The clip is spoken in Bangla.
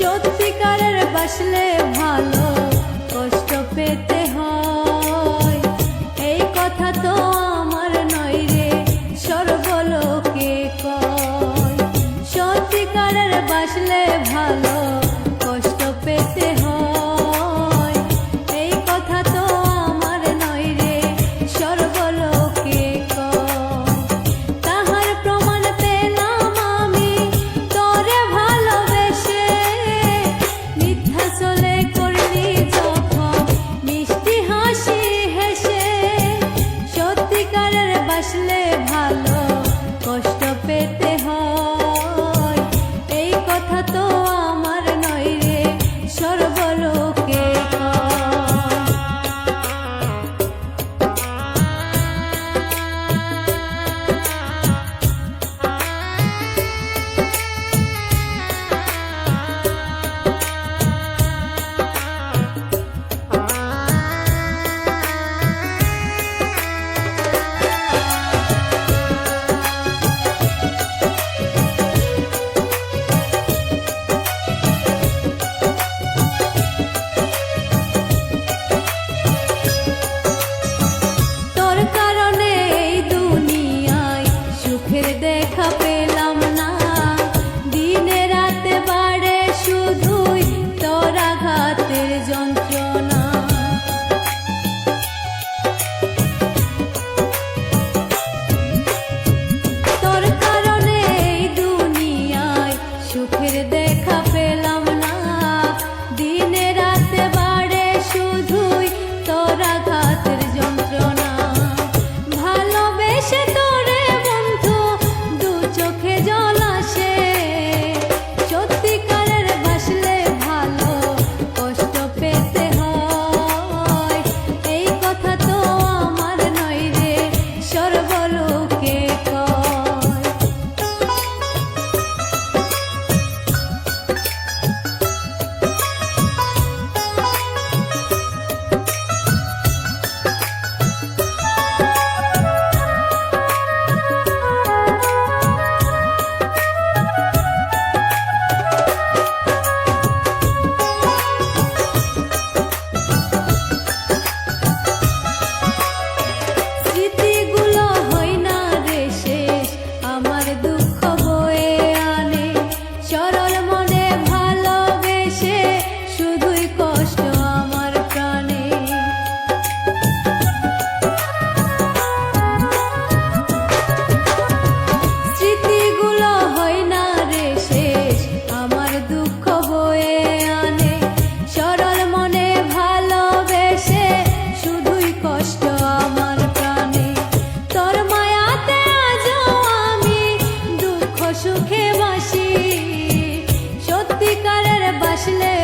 সত্যিকারের বাসলে ভালো কষ্ট পেতে হয়। এই কথা তো আমার নয় রে, সর্বলোকে কয়। সত্যিকারের বাসলে ভালো আসলে চোখে বাসি সত্যিকারের বাসলে